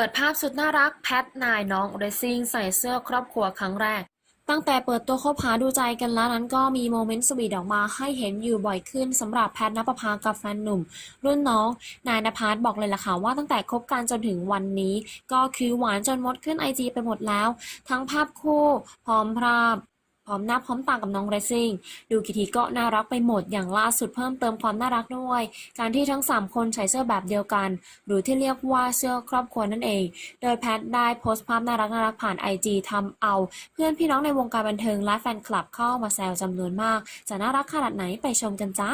เปิดภาพสุดน่ารักแพทนายน้องเรซิ่งใส่เสื้อครอบครัวครั้งแรก ตั้งแต่เปิดตัวคบหาดูใจกันแล้วนั้นก็มีโมเมนต์สวีทออกมาให้เห็นอยู่บ่อยขึ้นสำหรับแพทนปภากับแฟนหนุ่ม รุ่นน้อง นายนภัสบอกเลยล่ะค่ะว่าตั้งแต่คบกันจนถึงวันนี้ ก็คือหวานจนมดขึ้นไอจีไปหมดแล้ว ทั้งภาพคู่พร้อมภาพ ร้อมหน้าพร้อมตากับน้องเรซิ่ง ดูกี่ทีก็น่ารักไปหมดอย่างล่าสุดเพิ่มเติมความน่ารักด้วย การที่ทั้ง 3 คนใส่เสื้อแบบเดียวกัน หรือที่เรียกว่าเสื้อครอบครัวนั่นเอง โดยแพทได้โพสต์ภาพน่ารักน่ารักผ่านไอจีทำเอา เพื่อนพี่น้องในวงการบันเทิงและแฟนคลับเข้ามาแซวจำนวนมาก จะน่ารักขนาดไหนไปชมกันจ้า